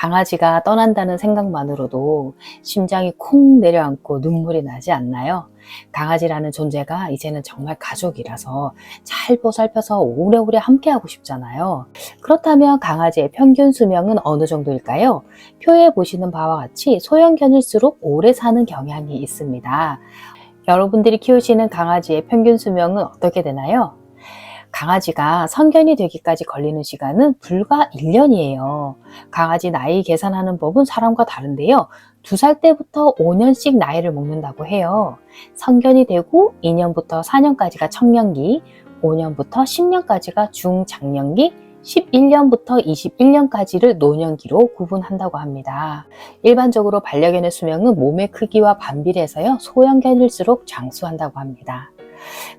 강아지가 떠난다는 생각만으로도 심장이 콩 내려앉고 눈물이 나지 않나요? 강아지라는 존재가 이제는 정말 가족이라서 잘 보살펴서 오래오래 함께하고 싶잖아요. 그렇다면 강아지의 평균 수명은 어느 정도일까요? 표에 보시는 바와 같이 소형견일수록 오래 사는 경향이 있습니다. 여러분들이 키우시는 강아지의 평균 수명은 어떻게 되나요? 강아지가 성견이 되기까지 걸리는 시간은 불과 1년이에요. 강아지 나이 계산하는 법은 사람과 다른데요. 두살 때부터 5년씩 나이를 먹는다고 해요. 성견이 되고 2년부터 4년까지가 청년기, 5년부터 10년까지가 중장년기, 11년부터 21년까지를 노년기로 구분한다고 합니다. 일반적으로 반려견의 수명은 몸의 크기와 반비례해서요, 소형견일수록 장수한다고 합니다.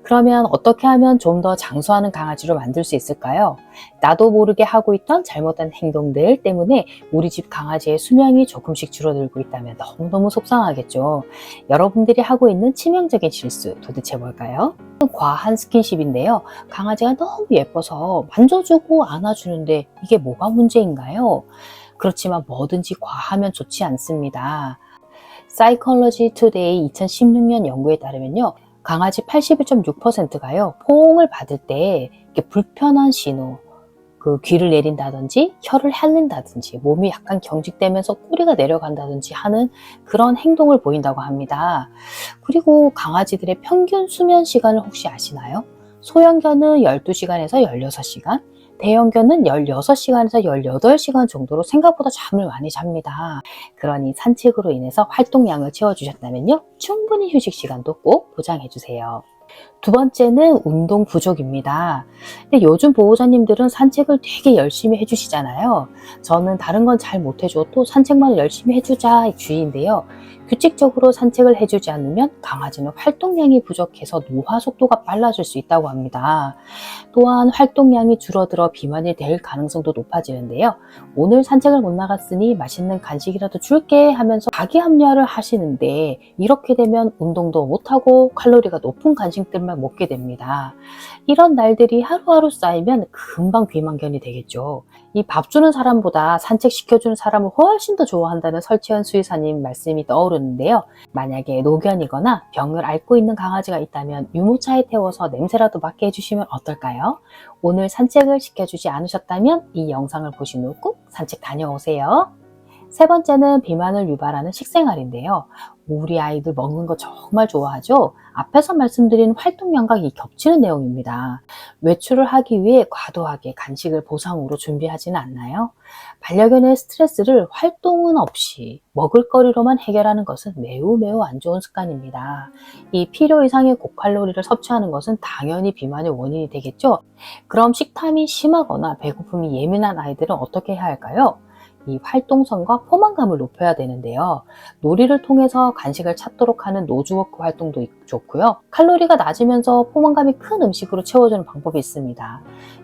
그러면 어떻게 하면 좀 더 장수하는 강아지로 만들 수 있을까요? 나도 모르게 하고 있던 잘못된 행동들 때문에 우리 집 강아지의 수명이 조금씩 줄어들고 있다면 너무너무 속상하겠죠. 여러분들이 하고 있는 치명적인 실수 도대체 뭘까요? 과한 스킨십인데요. 강아지가 너무 예뻐서 만져주고 안아주는데 이게 뭐가 문제인가요? 그렇지만 뭐든지 과하면 좋지 않습니다. 사이컬러지 투데이 2016년 연구에 따르면요. 강아지 81.6%가요, 포옹을 받을 때 이렇게 불편한 신호, 그 귀를 내린다든지 혀를 핥는다든지 몸이 약간 경직되면서 꼬리가 내려간다든지 하는 그런 행동을 보인다고 합니다. 그리고 강아지들의 평균 수면 시간을 혹시 아시나요? 소형견은 12시간에서 16시간, 대형견은 16시간에서 18시간 정도로 생각보다 잠을 많이 잡니다. 그러니 산책으로 인해서 활동량을 채워주셨다면요. 충분히 휴식 시간도 꼭 보장해주세요. 두 번째는 운동 부족입니다. 근데 요즘 보호자님들은 산책을 되게 열심히 해주시잖아요. 저는 다른 건 잘 못해줘도 산책만 열심히 해주자 주의인데요. 규칙적으로 산책을 해주지 않으면 강아지는 활동량이 부족해서 노화 속도가 빨라질 수 있다고 합니다. 또한 활동량이 줄어들어 비만이 될 가능성도 높아지는데요. 오늘 산책을 못 나갔으니 맛있는 간식이라도 줄게 하면서 자기 합리화를 하시는데 이렇게 되면 운동도 못하고 칼로리가 높은 간식들만 먹게 됩니다. 이런 날들이 하루하루 쌓이면 금방 비만견이 되겠죠. 이 밥 주는 사람보다 산책시켜주는 사람을 훨씬 더 좋아한다는 설치현 수의사님 말씀이 떠오르는 데요. 만약에 노견이거나 병을 앓고 있는 강아지가 있다면 유모차에 태워서 냄새라도 맡게 해주시면 어떨까요? 오늘 산책을 시켜주지 않으셨다면 이 영상을 보신 후 꼭 산책 다녀오세요. 세 번째는 비만을 유발하는 식생활인데요. 우리 아이들 먹는 거 정말 좋아하죠? 앞에서 말씀드린 활동량과 이 겹치는 내용입니다. 외출을 하기 위해 과도하게 간식을 보상으로 준비하지는 않나요? 반려견의 스트레스를 활동은 없이 먹을거리로만 해결하는 것은 매우 매우 안 좋은 습관입니다. 이 필요 이상의 고칼로리를 섭취하는 것은 당연히 비만의 원인이 되겠죠? 그럼 식탐이 심하거나 배고픔이 예민한 아이들은 어떻게 해야 할까요? 이 활동성과 포만감을 높여야 되는데요. 놀이를 통해서 간식을 찾도록 하는 노즈워크 활동도 좋고요. 칼로리가 낮으면서 포만감이 큰 음식으로 채워주는 방법이 있습니다.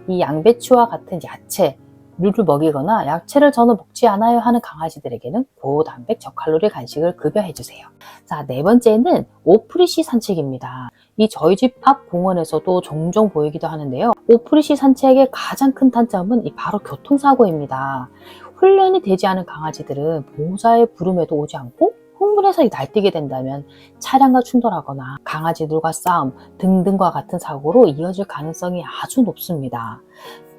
이 양배추와 같은 야채, 류를 먹이거나 야채를 저는 먹지 않아요 하는 강아지들에게는 고단백 저칼로리 간식을 급여해 주세요. 자, 네 번째는 오프리시 산책입니다. 이 저희 집 앞 공원에서도 종종 보이기도 하는데요. 오프리시 산책의 가장 큰 단점은 이 바로 교통사고입니다. 훈련이 되지 않은 강아지들은 보호자의 부름에도 오지 않고 흥분해서 날뛰게 된다면 차량과 충돌하거나 강아지들과 싸움 등등과 같은 사고로 이어질 가능성이 아주 높습니다.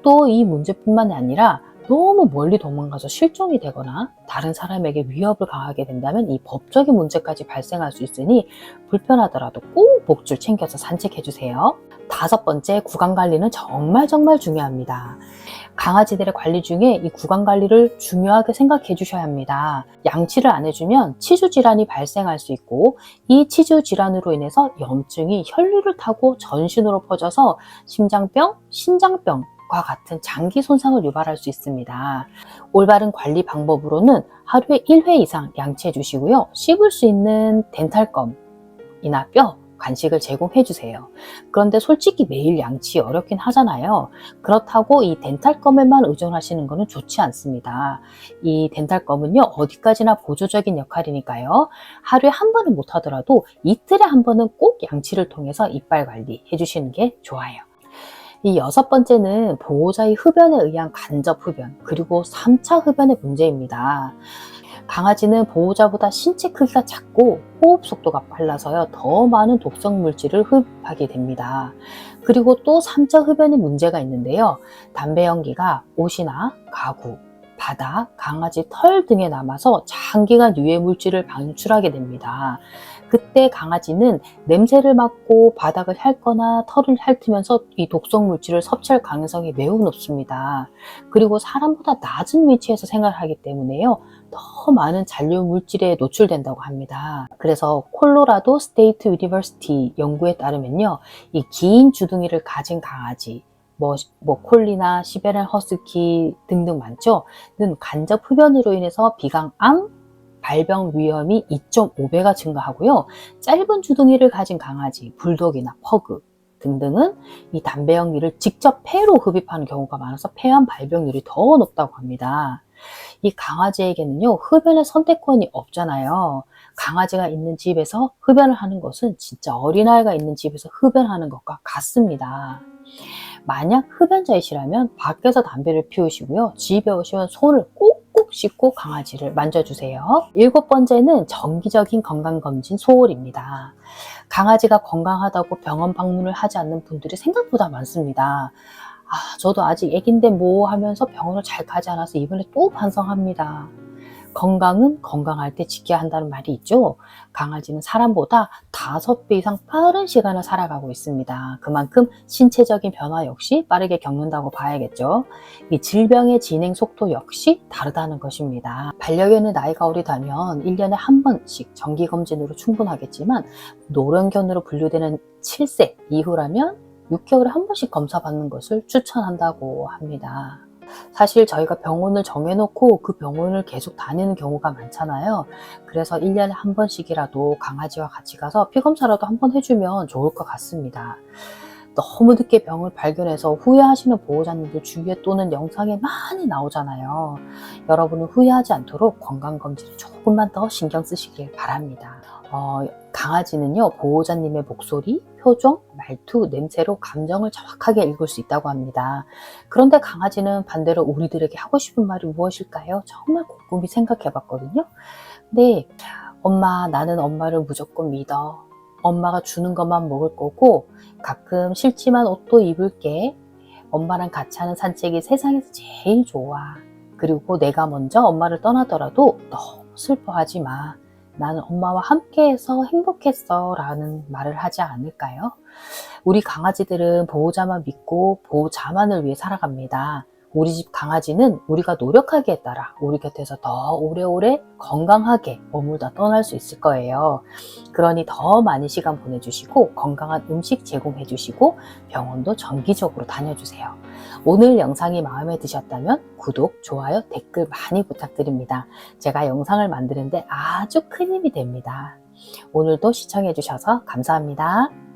또 이 문제뿐만 아니라 너무 멀리 도망가서 실종이 되거나 다른 사람에게 위협을 가하게 된다면 이 법적인 문제까지 발생할 수 있으니 불편하더라도 꼭 목줄 챙겨서 산책해 주세요. 다섯 번째 구강 관리는 정말 정말 중요합니다. 강아지들의 관리 중에 이 구강 관리를 중요하게 생각해 주셔야 합니다. 양치를 안 해주면 치주 질환이 발생할 수 있고 이 치주 질환으로 인해서 염증이 혈류를 타고 전신으로 퍼져서 심장병, 신장병 과 같은 장기 손상을 유발할 수 있습니다. 올바른 관리 방법으로는 하루에 1회 이상 양치해 주시고요. 씹을 수 있는 덴탈검 이나 뼈, 간식을 제공해 주세요. 그런데 솔직히 매일 양치 어렵긴 하잖아요. 그렇다고 이 덴탈검에만 의존하시는 것은 좋지 않습니다. 이 덴탈검은요, 어디까지나 보조적인 역할이니까요. 하루에 한 번은 못 하더라도 이틀에 한 번은 꼭 양치를 통해서 이빨 관리 해주시는 게 좋아요. 이 여섯 번째는 보호자의 흡연에 의한 간접 흡연, 그리고 3차 흡연의 문제입니다. 강아지는 보호자보다 신체 크기가 작고 호흡 속도가 빨라서요, 더 많은 독성 물질을 흡입하게 됩니다. 그리고 또 3차 흡연의 문제가 있는데요. 담배 연기가 옷이나 가구, 바닥, 강아지 털 등에 남아서 장기간 유해 물질을 방출하게 됩니다. 그때 강아지는 냄새를 맡고 바닥을 핥거나 털을 핥으면서 이 독성 물질을 섭취할 가능성이 매우 높습니다. 그리고 사람보다 낮은 위치에서 생활하기 때문에요. 더 많은 잔류 물질에 노출된다고 합니다. 그래서 콜로라도 스테이트 유니버시티 연구에 따르면요. 이 긴 주둥이를 가진 강아지, 뭐, 뭐 콜리나 시베리안 허스키 등등 많죠. 는 간접 흡연으로 인해서 비강암, 발병 위험이 2.5배가 증가하고요. 짧은 주둥이를 가진 강아지, 불독이나 퍼그 등등은 이 담배 연기를 직접 폐로 흡입하는 경우가 많아서 폐암 발병률이 더 높다고 합니다. 이 강아지에게는요, 흡연의 선택권이 없잖아요. 강아지가 있는 집에서 흡연을 하는 것은 진짜 어린아이가 있는 집에서 흡연하는 것과 같습니다. 만약 흡연자이시라면 밖에서 담배를 피우시고요. 집에 오시면 손을 꼭꼭 씻고 강아지를 만져주세요. 일곱 번째는 정기적인 건강검진 소홀입니다. 강아지가 건강하다고 병원 방문을 하지 않는 분들이 생각보다 많습니다. 아, 저도 아직 애긴데 뭐 하면서 병원을 잘 가지 않아서 이번에 또 반성합니다. 건강은 건강할 때 지켜야 한다는 말이 있죠. 강아지는 사람보다 5배 이상 빠른 시간을 살아가고 있습니다. 그만큼 신체적인 변화 역시 빠르게 겪는다고 봐야겠죠. 이 질병의 진행 속도 역시 다르다는 것입니다. 반려견의 나이가 어리다면 1년에 한 번씩 정기검진으로 충분하겠지만 노령견으로 분류되는 7세 이후라면 6개월에 한 번씩 검사받는 것을 추천한다고 합니다. 사실 저희가 병원을 정해놓고 그 병원을 계속 다니는 경우가 많잖아요. 그래서 1년에 한 번씩이라도 강아지와 같이 가서 피검사라도 한 번 해주면 좋을 것 같습니다. 너무 늦게 병을 발견해서 후회하시는 보호자님들 주위에 또는 영상에 많이 나오잖아요. 여러분은 후회하지 않도록 건강검진을 조금만 더 신경 쓰시길 바랍니다. 어, 강아지는요, 보호자님의 목소리, 표정, 말투, 냄새로 감정을 정확하게 읽을 수 있다고 합니다. 그런데 강아지는 반대로 우리들에게 하고 싶은 말이 무엇일까요? 정말 곰곰이 생각해 봤거든요. 근데, 엄마, 나는 엄마를 무조건 믿어. 엄마가 주는 것만 먹을 거고, 가끔 싫지만 옷도 입을게. 엄마랑 같이 하는 산책이 세상에서 제일 좋아. 그리고 내가 먼저 엄마를 떠나더라도 너무 슬퍼하지 마. 나는 엄마와 함께해서 행복했어 라는 말을 하지 않을까요? 우리 강아지들은 보호자만 믿고 보호자만을 위해 살아갑니다. 우리 집 강아지는 우리가 노력하기에 따라 우리 곁에서 더 오래오래 건강하게 머물다 떠날 수 있을 거예요. 그러니 더 많은 시간 보내주시고 건강한 음식 제공해주시고 병원도 정기적으로 다녀주세요. 오늘 영상이 마음에 드셨다면 구독, 좋아요, 댓글 많이 부탁드립니다. 제가 영상을 만드는데 아주 큰 힘이 됩니다. 오늘도 시청해주셔서 감사합니다.